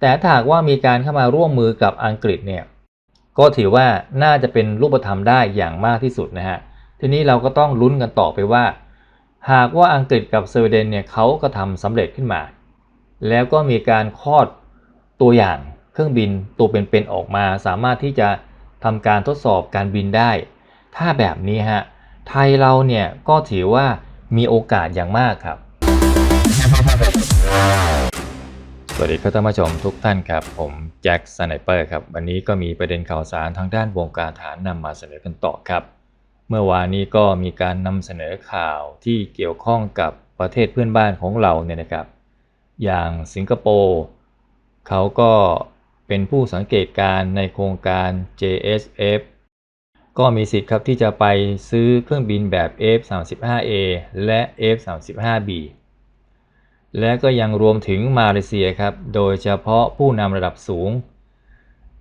แต่ถ้าหากว่ามีการเข้ามาร่วมมือกับอังกฤษเนี่ยก็ถือว่าน่าจะเป็นรูปธรรมได้อย่างมากที่สุดนะฮะทีนี้เราก็ต้องลุ้นกันต่อไปว่า หากว่าอังกฤษกับสวีเดนเนี่ยเขาก็ทำสำเร็จขึ้นมา แล้วก็มีการคลอดตัวอย่างเครื่องบินตัวเป็นๆออกมา สามารถที่จะทำการทดสอบการบินได้ ถ้าแบบนี้ฮะไทยเราเนี่ยก็ถือว่ามีโอกาสอย่างมากครับ สวัสดีครับท่านผู้ชมทุกท่านครับ ผมแจ็คสไนเปอร์ครับ วันนี้ก็มีประเด็นข่าวสารทางด้านวงการฐานนำมาเสนอกันต่อครับ เมื่อวานนี้ก็มีการนำเสนอข่าวที่เกี่ยวข้องกับประเทศเพื่อนบ้านของเราเนี่ยนะครับ อย่างสิงคโปร์เขาก็เป็นผู้สังเกตการณ์ในโครงการ JSF ก็มีสิทธิ์ครับที่จะไปซื้อเครื่องบินแบบ F35A และ F35B และก็ยังรวมถึงมาเลเซียครับ โดยเฉพาะผู้นำระดับสูง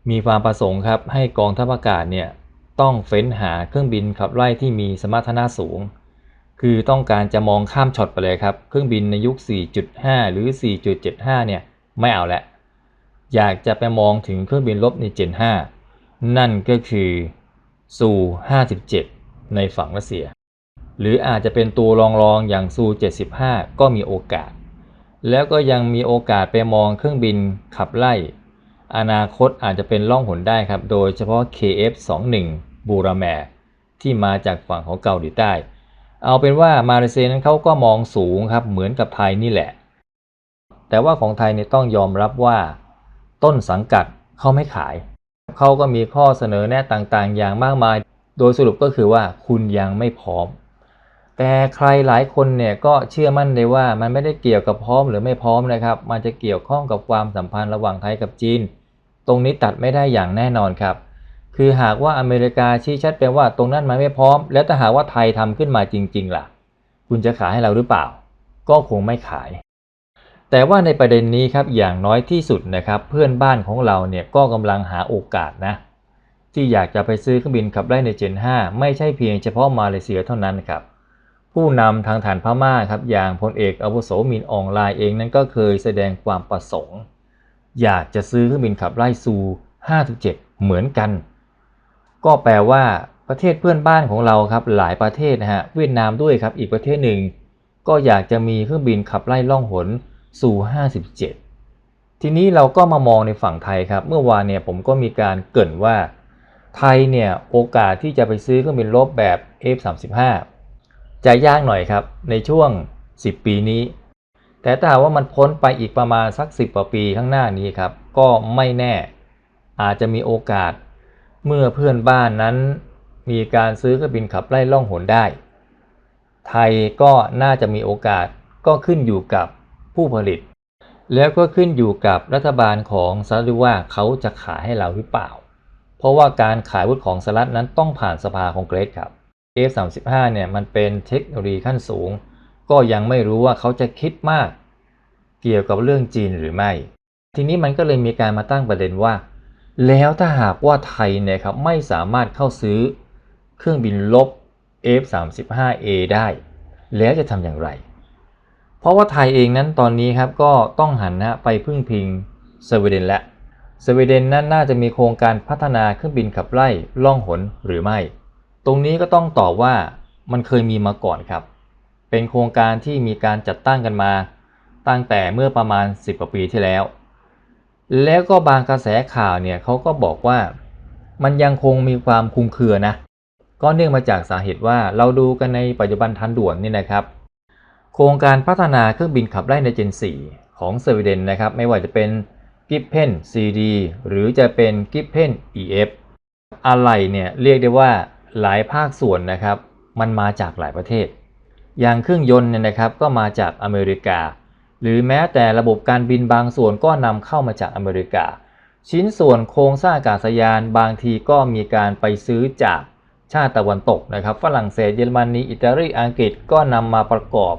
มีความประสงค์ครับให้กองทัพอากาศเนี่ยต้องเฟ้นหาเครื่องบินขับไล่ที่มีสมรรถนะสูง คือต้องการจะมองข้ามช็อตไปเลยครับ เครื่องบินในยุค 4.5 หรือ 4.75 เนี่ยไม่เอาละอยากจะไปมองถึงเครื่องบินลบในเจน5นั่นก็คือซู57 ในฝั่งรัสเซีย หรืออาจจะเป็นตัวรองๆอย่างซู75 ก็มีโอกาส แล้วก็ยังมีโอกาสไปมองเครื่องบินขับไล่ อนาคตอาจจะเป็นล่องหนได้ครับ โดยเฉพาะ KF21 บูราแมที่มาจากฝั่งของเกาหลีใต้ เอาเป็นว่ามาเลเซียนั้นเขาก็มองสูงครับ เหมือนกับไทยนี่แหละ แต่ว่าของไทยเนี่ยต้องยอมรับว่า ต้นสังกัดเขาไม่ขาย เขาก็มีข้อเสนอแนะต่างๆ อย่างมากมาย โดยสรุปก็คือว่าคุณยังไม่พร้อม แต่ใครหลายคนเนี่ยก็เชื่อมั่นเลยว่ามันไม่ได้เกี่ยวกับพร้อมหรือไม่พร้อมนะครับ มันจะเกี่ยวข้องกับความสัมพันธ์ระหว่างไทยกับจีน ตรงนี้ตัดไม่ได้อย่างแน่นอนครับ คือหากว่าอเมริกาชี้ชัดไปว่าตรงนั้นมันไม่พร้อม แล้วถ้าหากว่าไทยทำขึ้นมาจริง ๆ ล่ะ คุณจะขายให้เราหรือเปล่า ก็คงไม่ขาย แต่ว่าในประเด็นนี้ครับอย่างน้อยที่สุดนะครับเพื่อนบ้านของเราเนี่ยก็กำลังหาโอกาสนะ ที่อยากจะไปซื้อเครื่องบินขับไล่ในเจน 5 ไม่ใช่เพียงเฉพาะมาเลเซียเท่านั้นครับ ผู้นำทางฐานพม่าครับอย่างพลเอกอาวุโสมินอองไลน์เองนั้นก็เคยแสดงความประสงค์ อยากจะซื้อเครื่องบินขับไล่ซู 5-7 เหมือนกัน ก็แปลว่าประเทศเพื่อนบ้านของเราครับหลายประเทศนะฮะเวียดนามด้วยครับอีกประเทศหนึ่ง ก็อยากจะมีเครื่องบินขับไล่ล่องหนซู57 ทีนี้เราก็มามองในฝั่งไทยครับ เมื่อวานเนี่ยผมก็มีการเกริ่นว่า ไทยเนี่ยโอกาสที่จะไปซื้อเครื่องบินรบแบบ F35 จะยากหน่อยครับในช่วง 10 ปีนี้ แต่ถ้าว่ามันพ้นไปอีกประมาณสัก 10กว่าปีข้างหน้านี้ครับ ก็ไม่แน่ อาจจะมีโอกาส เมื่อเพื่อนบ้านนั้น มีการซื้อเครื่องบินขับไล่ล่องหนได้ ไทยก็น่าจะมีโอกาสก็ขึ้นอยู่กับผู้ผลิต แล้วก็ขึ้นอยู่กับรัฐบาลของสหรัฐว่าเขาจะขายให้เราหรือเปล่า เพราะว่าการขายวุธของสหรัฐนั้นต้องผ่านสภาคองเกรสครับ F35 เนี่ยมันเป็นเทคโนโลยีขั้นสูง ก็ยังไม่รู้ว่าเขาจะคิดมากเกี่ยวกับเรื่องจีนหรือไม่ ทีนี้มันก็เลยมีการมาตั้งประเด็นว่า แล้วถ้าหากว่าไทยเนี่ยครับไม่สามารถเข้าซื้อเครื่องบินลบ F35A ได้ แล้วจะทำอย่างไร เพราะว่าไทยเองนั้นตอนนี้ครับก็ต้องหันน้าไปพึ่งพิงสวีเดนและสวีเดนนั้นน่าจะมีโครงการพัฒนาเครื่องบินขับไล่ล่องหนหรือไม่ ตรงนี้ก็ต้องตอบว่ามันเคยมีมาก่อนครับ เป็นโครงการที่มีการจัดตั้งกันมา ตั้งแต่เมื่อประมาณ 10กว่าปีที่แล้ว แล้วก็บางกระแสข่าวเนี่ยเขาก็บอกว่า มันยังคงมีความคุมเครือนะ ก็เนื่องมาจากสาเหตุว่าเราดูกันในปัจจุบันทันด่วนนี่นะครับ โครงการพัฒนาเครื่องบินขับไล่ในเจน 4 ของสวีเดนนะครับ ไม่ว่าจะเป็น Gripen CD หรือจะเป็น Gripen EF อะไรเนี่ยเรียกได้ว่า หลายภาคส่วนนะครับมันมาจากหลายประเทศ อย่างเครื่องยนต์เนี่ยนะครับก็มาจากอเมริกา หรือแม้แต่ระบบการบินบางส่วนก็นำเข้ามาจากอเมริกา ชิ้นส่วนโครงสร้างอากาศยานบางทีก็มีการไปซื้อจากชาติตะวันตกนะครับ ฝรั่งเศสเยอรมนีอิตาลีอังกฤษก็นำมาประกอบ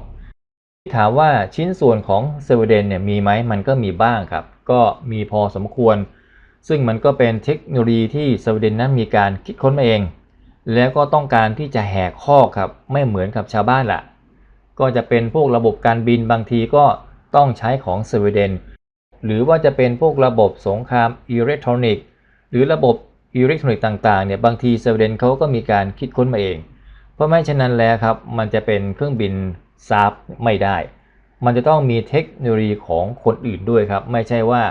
ถามว่าชิ้นส่วนของสวีเดนเนี่ยมีไหมมันก็มีบ้างครับ ก็มีพอสมควร ซึ่งมันก็เป็นเทคโนโลยีที่สวีเดนนั้นมีการคิดค้นมาเอง แล้วก็ต้องการที่จะแหกข้อครับไม่เหมือนกับชาวบ้านละก็จะเป็นพวกระบบการบินบางทีก็ต้องใช้ของสวีเดน หรือว่าจะเป็นพวกระบบสงครามอิเล็กทรอนิกส์ หรือระบบอิเล็กทรอนิกส์ต่างๆเนี่ยบางทีสวีเดนเขาก็มีการคิดค้นมาเอง เพราะไม่เช่นนั้นแล้วครับมันจะเป็นเครื่องบินซาบไม่ได้ มันจะต้องมีเทคโนโลยีของคนอื่นด้วยครับ ไม่ใช่ว่า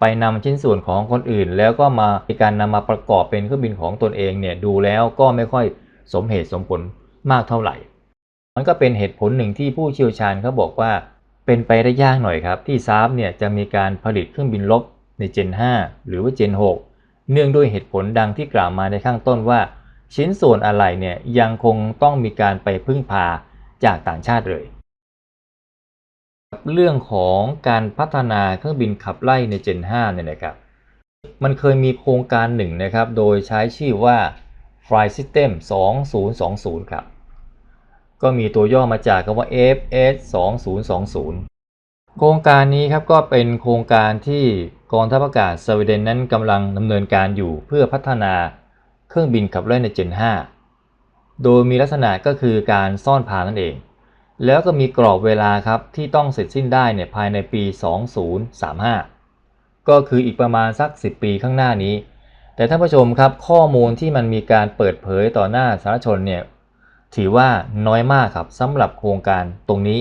ไปนำชิ้นส่วนของคนอื่น แล้วก็มาในการนำมาประกอบเป็นเครื่องบินของตนเองเนี่ยดูแล้วก็ไม่ค่อยสมเหตุสมผลมากเท่าไหร่ มันก็เป็นเหตุผลหนึ่งที่ผู้เชี่ยวชาญเขาบอกว่า เป็นไปได้ยากหน่อยครับ ที่ซาบเนี่ยจะมีการผลิตเครื่องบินรบใน Gen 5 หรือว่า Gen 6 เนื่องด้วยเหตุผลดังที่กล่าวมาในข้างต้นว่า ชิ้นส่วนอะไรเนี่ยยังคงต้องมีการไปพึ่งพาจากต่างชาติเลย เรื่องของการพัฒนาเครื่องบินขับไล่ใน Gen 5เนี่ยนะครับ มันเคยมีโครงการหนึ่งนะครับ โดยใช้ชื่อว่า Flight System 2020 ครับ ก็มีตัวย่อมาจากคำว่า FS 2020 โครงการนี้ครับก็เป็นโครงการที่กองทัพอากาศสวีเดนนั้นกำลังดำเนินการอยู่เพื่อพัฒนาเครื่องบินขับไล่ใน Gen 5 โดยมีลักษณะก็คือการซ่อนพานั่นเอง แล้วก็มีกรอบเวลาครับที่ต้องเสร็จสิ้นได้เนี่ยภายในปี 2035 ก็คืออีกประมาณสัก 10 ปีข้างหน้านี้ แต่ท่านผู้ชมครับข้อมูลที่มันมีการเปิดเผยต่อหน้าสาธารณชนเนี่ยถือว่าน้อยมากครับสำหรับโครงการตรงนี้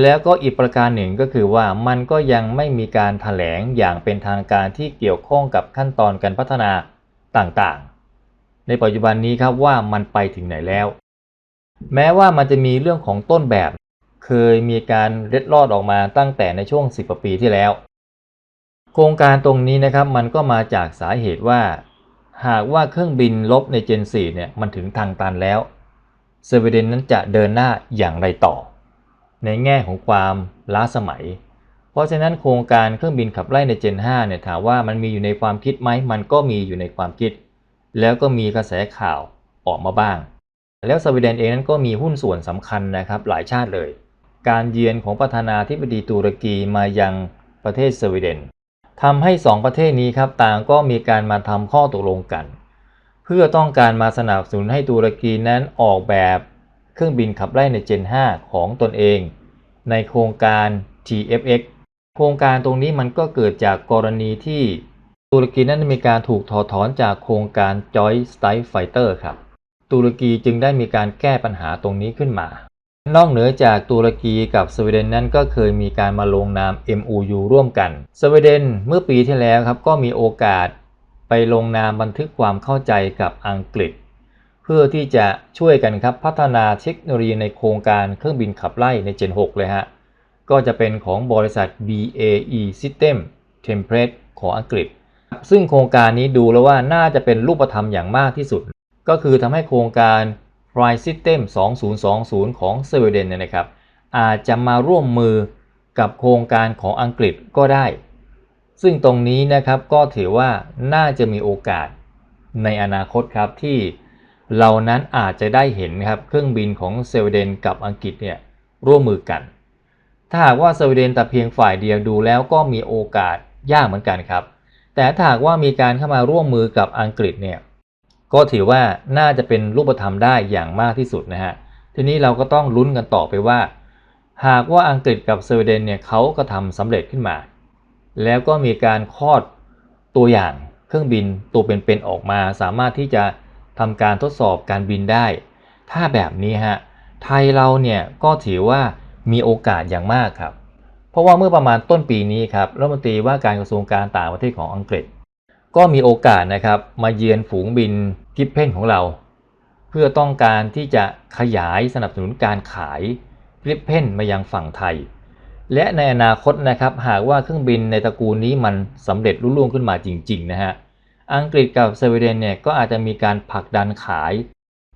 แล้วก็อีกประการหนึ่งก็คือว่ามันก็ยังไม่มีการถแถลงอย่างเป็นทางการที่เกี่ยวข้องกับขั้นตอนการพัฒนาต่างๆ ในปัจจุบันนี้ครับว่ามันไปถึงไหนแล้ว แม้ว่ามันจะมีเรื่องของต้นแบบ เคยมีการเล็ดลอดออกมาตั้งแต่ในช่วง 10กว่าปีที่แล้ว โครงการตรงนี้นะครับมันก็มาจากสาเหตุว่า หากว่าเครื่องบินลบใน Gen 4เนี่ยมันถึงทางตันแล้วสวีเดนนั้นจะเดินหน้าอย่างไรต่อ ในแง่ของความล้าสมัย เพราะฉะนั้นโครงการเครื่องบินขับไล่ใน Gen 5เนี่ยถามว่ามันมีอยู่ในความคิดไหมมันก็มีอยู่ในความคิด แล้วก็มีกระแสข่าวออกมาบ้าง แล้วสวีเดนเองนั้นก็มีหุ้นส่วนสำคัญนะครับหลายชาติเลย การเยือนของประธานาธิบดีตุรกีมายังประเทศสวีเดนทำให้ 2 ประเทศนี้ครับต่างก็มีการมาทำข้อตกลงกัน เพื่อต้องการมาสนับสนุนให้ตุรกีนั้นออกแบบเครื่องบินขับไล่ใน Gen 5 ของตนเอง ในโครงการ TFX โครงการตรงนี้มันก็เกิดจากกรณีที่ตุรกีนั้นมีการถูกถอดถอนจากโครงการ Joint Strike Fighter ครับ ตุรกีจึงได้มีการแก้ปัญหาตรงนี้ขึ้นมา นอกเหนือจากตุรกีกับสวีเดนนั้นก็เคยมีการมาลงนาม MOU ร่วมกัน สวีเดนเมื่อปีที่แล้วครับก็มีโอกาสไปลงนามบันทึกความเข้าใจกับอังกฤษ เพื่อที่จะช่วยกันครับพัฒนาเทคโนโลยีในโครงการเครื่องบินขับไล่ใน Gen 6 เลยฮะ ก็จะเป็นของบริษัท BAE System Template ของอังกฤษ ซึ่งโครงการนี้ดูแล้วว่าน่าจะเป็นรูปธรรมอย่างมากที่สุด ก็คือทำให้โครงการ Flight System 2020 ของสวีเดนเนี่ยนะครับ อาจจะมาร่วมมือกับโครงการของอังกฤษก็ได้ ซึ่งตรงนี้นะครับก็ถือว่าน่าจะมีโอกาสในอนาคตครับที่เรานั้นอาจจะได้เห็นครับเครื่องบินของสวีเดนกับอังกฤษเนี่ยร่วมมือกัน ถ้าหากว่าสวีเดนแต่เพียงฝ่ายเดียวดูแล้วก็มีโอกาสยากเหมือนกันครับ แต่ถ้าหากว่ามีการเข้ามาร่วมมือกับอังกฤษเนี่ย ก็ถือว่าน่าจะเป็นรูปธรรมได้อย่างมากที่สุดนะฮะ ทีนี้เราก็ต้องลุ้นกันต่อไปว่า หากว่าอังกฤษกับสวีเดนเนี่ยเขาก็ทำสำเร็จขึ้นมา แล้วก็มีการคลอดตัวอย่างเครื่องบินตัวเป็นๆออกมา สามารถที่จะทำการทดสอบการบินได้ ถ้าแบบนี้ฮะไทยเราเนี่ยก็ถือว่ามีโอกาสอย่างมากครับ เพราะว่าเมื่อประมาณต้นปีนี้ครับรัฐมนตรีว่าการกระทรวงการต่างประเทศของอังกฤษ ก็มีโอกาสนะครับมาเยือนฝูงบิน กิฟเพนของเรา เพื่อต้องการที่จะขยายสนับสนุนการขายกิฟเพนมายังฝั่งไทย และในอนาคตนะครับหากว่าเครื่องบินในตระกูลนี้มันสำเร็จรุ่ล่วงขึ้นมาจริงๆนะฮะอังกฤษกับสวีเดนเนี่ยก็อาจจะมีการผลักดันขาย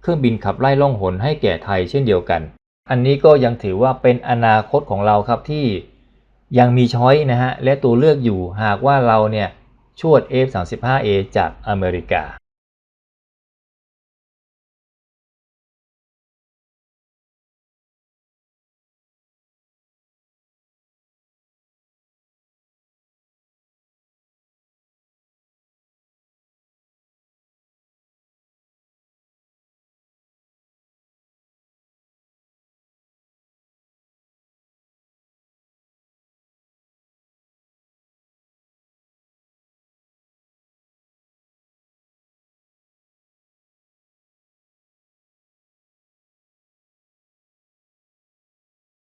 เครื่องบินขับไล่ล่องหนให้แก่ไทยเช่นเดียวกัน อันนี้ก็ยังถือว่าเป็นอนาคตของเราครับที่ยังมีช้อยนะฮะและตัวเลือกอยู่หากว่าเราเนี่ยชวด F-35A จากอเมริกา